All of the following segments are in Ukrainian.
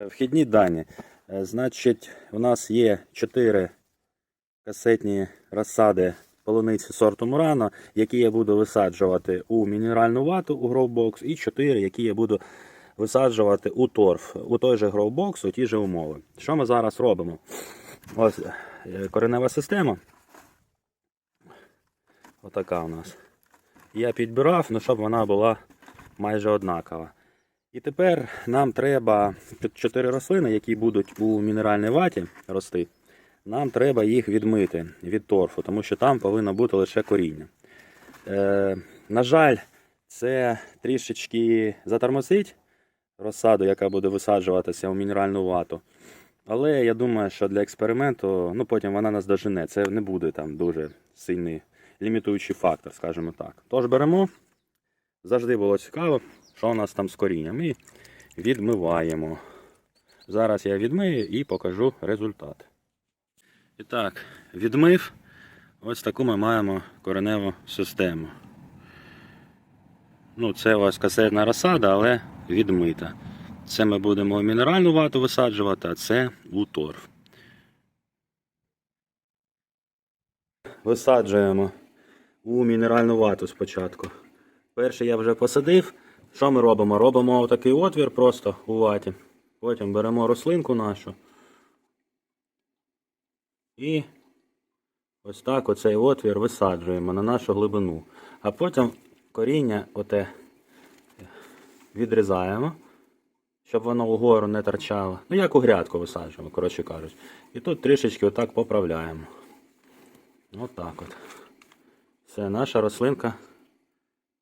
Вхідні дані. Е, Значить, у нас є 4 касетні розсади полуниці сорту Мурано, які я буду висаджувати у мінеральну вату у Growbox, і 4, які я буду висаджувати у торф, у той же Growbox, у ті же умови. Що ми зараз робимо? Ось е, коренева система. Отака у нас. Я підбирав, ну, щоб вона була майже однакова. І тепер нам треба 4 рослини, які будуть у мінеральній ваті рости. Нам треба їх відмити від торфу, тому що там повинно бути лише коріння. Е, на жаль, це трішечки затормозить розсаду, яка буде висаджуватися у мінеральну вату. Але я думаю, що для експерименту ну, потім вона нас дожене. Це не буде там дуже сильний лімітуючий фактор, скажімо так. Тож беремо. Завжди було цікаво, що у нас там з корінням. І відмиваємо. Зараз я відмию і покажу результат. І так, відмив. Ось таку ми маємо кореневу систему. Ну, це у вас касетна розсада, але відмита. Це ми будемо мінеральну вату висаджувати, а це у торф. Висаджуємо у мінеральну вату спочатку. Перший я вже посадив. Що ми робимо? Робимо отакий отвір просто у ваті. Потім беремо рослинку нашу. І ось так оцей отвір висаджуємо на нашу глибину. А потім коріння оте відрізаємо, щоб воно угору не торчало. Ну, як у грядку висаджуємо, коротше кажучи. І тут трішечки отак поправляємо. Отак от. Все, наша рослинка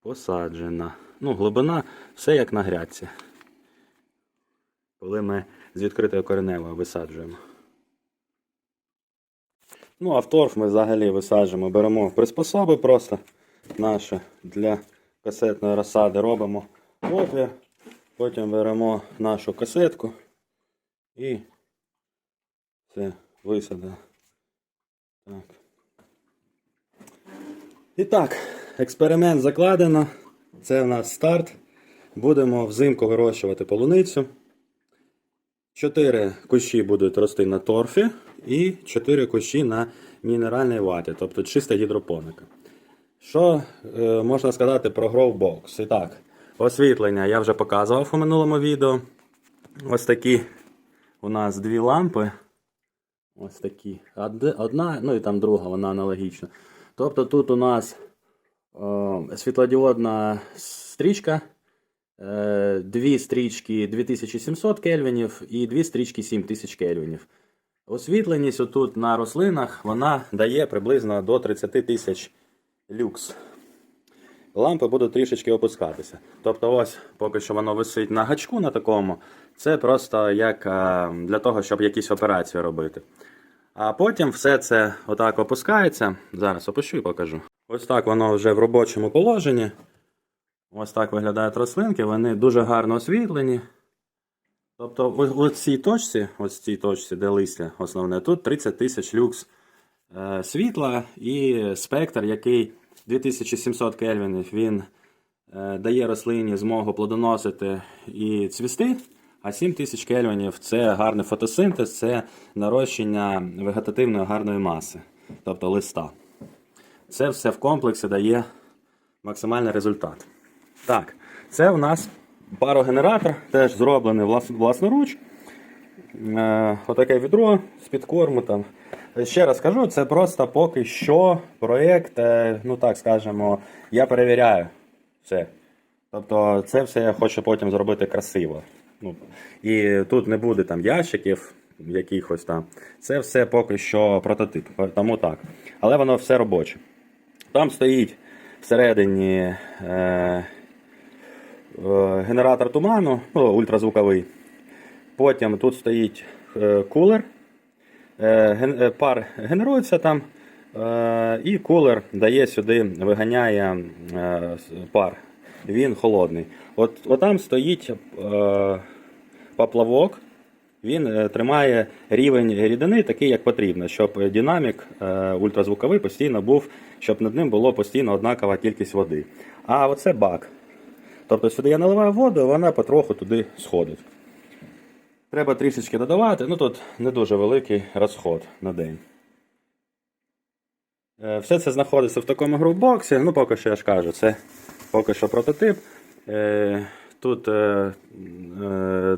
посаджена. Ну, глибина все як на грядці. Коли ми з відкритою кореневою висаджуємо. Ну, а в торф ми взагалі висаджуємо, беремо приспособи просто наші для касетної розсади, робимо отвір, потім беремо нашу касетку і це висадимо. Так. І так, експеримент закладено. Це в нас старт. Будемо взимку вирощувати полуницю. Чотири кущі будуть рости на торфі і 4 кущі на мінеральній ваті, тобто чиста гідропоника. Що е, можна сказати про Growbox? І так, освітлення я вже показував у минулому відео. Ось такі у нас дві лампи. Ось такі. Одна, ну і там друга, вона аналогічна. Тобто тут у нас світлодіодна стрічка, е, дві стрічки 2700 кельвінів і дві стрічки 7000 кельвінів. Освітленість отут на рослинах вона дає приблизно до 30 тисяч люкс. Лампи будуть трішечки опускатися. Тобто, ось поки що воно висить на гачку на такому. Це просто як е, для того, щоб якісь операції робити. А потім все це отак опускається. Зараз опущу і покажу. Ось так воно вже в робочому положенні. Ось так виглядають рослинки, вони дуже гарно освітлені. Тобто, у цій точці, ось цій точці, де листя основне, тут 30 тисяч люкс е, світла і спектр, який 2700 кельвінів, він е, дає рослині змогу плодоносити і цвісти. А 7000 кельвінів це гарний фотосинтез, це нарощення вегетативної гарної маси, тобто листа. Це все в комплексі дає максимальний результат. Так, це у нас парогенератор, теж зроблений влас- власноруч. Е, отаке відро з-під корму. Там. Ще раз кажу, це просто поки що проєкт, е, ну так скажемо, я перевіряю все. Тобто це все я хочу потім зробити красиво. Ну, і тут не буде там ящиків якихось там. Це все поки що прототип, тому так. Але воно все робоче. Там стоїть всередині е, е, генератор туману, ну, ультразвуковий. Потім тут стоїть е, кулер. Е, ген- е, пар генерується там. Е, і кулер дає сюди, виганяє е, пар. Він холодний. От, от там стоїть е, поплавок. Він е, тримає рівень рідини такий, як потрібно, щоб динамік е, ультразвуковий постійно був, щоб над ним було постійно однакова кількість води. А оце бак. Тобто сюди я наливаю воду, вона потроху туди сходить. Треба трішечки додавати. Ну тут не дуже великий розход на день. Е, Все це знаходиться в такому грубоксі. Ну, поки що я ж кажу, це поки що прототип. Тут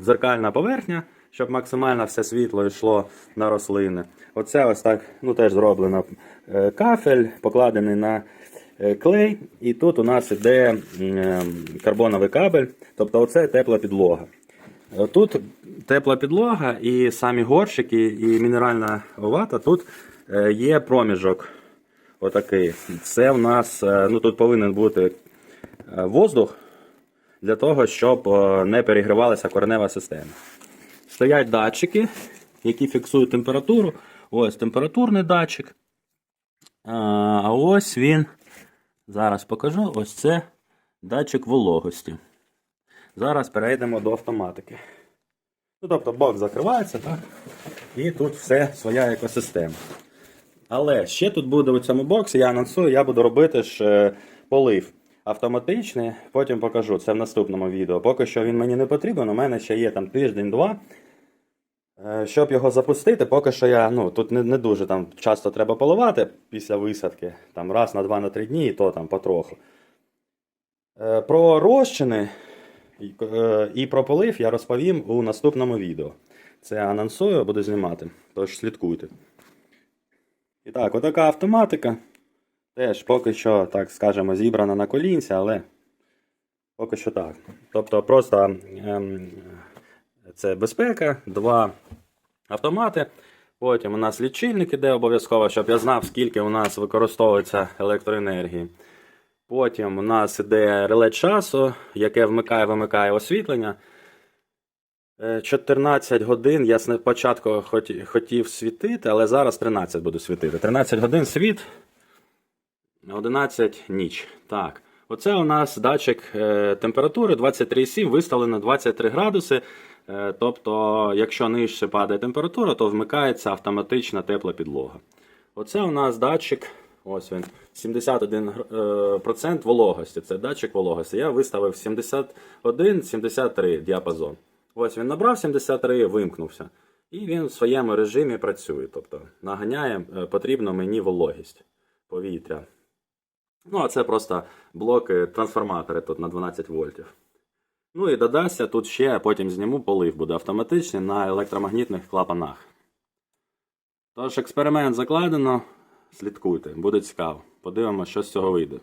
дзеркальна поверхня, щоб максимально все світло йшло на рослини. Оце ось так ну, теж зроблено е, кафель, покладений на е, клей. І тут у нас іде е, карбоновий кабель, тобто оце тепла підлога. Тут тепла підлога і самі горщики, і мінеральна вата. Тут є проміжок. Отакий. Це в нас ну, тут повинен бути воздух для того, щоб не перегрівалася коренева система. Стоять датчики, які фіксують температуру. Ось температурний датчик. А ось він. Зараз покажу. Ось це датчик вологості. Зараз перейдемо до автоматики. Ну, тобто бокс закривається, так? І тут все своя екосистема. Але ще тут буде у цьому боксі, я анонсую, я буду робити ж е, полив автоматичний, потім покажу це в наступному відео. Поки що він мені не потрібен, у мене ще є там тиждень-два. Е, Щоб його запустити, поки що я ну, тут не, не дуже там часто треба поливати після висадки, там раз на два на три дні, і то там потроху. Е, Про розчини е, і про полив я розповім у наступному відео. Це анонсую, буду знімати, тож слідкуйте. І так, отака автоматика. Теж поки що, так скажемо, зібрана на колінці, але поки що так. Тобто просто ем, це безпека, два автомати. Потім у нас лічильник іде обов'язково, щоб я знав, скільки у нас використовується електроенергії. Потім у нас іде реле часу, яке вмикає-вимикає освітлення. Е, 14 годин я спочатку хотів світити, але зараз 13 буду світити. 13 годин світ, 11 ніч. Так. Оце у нас датчик е, температури 23,7 виставлено 23 градуси. Е, тобто, якщо нижче падає температура, то вмикається автоматична тепла підлога. Оце у нас датчик, ось він, 71% вологості. Це датчик вологості. Я виставив 71-73 діапазон. Ось він набрав 73, вимкнувся. І він в своєму режимі працює. Тобто наганяє е, потрібно мені вологість повітря. Ну, а це просто блоки, трансформатори тут на 12 вольтів. Ну і додасться тут ще, потім зніму полив буде автоматичний на електромагнітних клапанах. Тож, експеримент закладено. Слідкуйте, буде цікаво. Подивимося, що з цього вийде.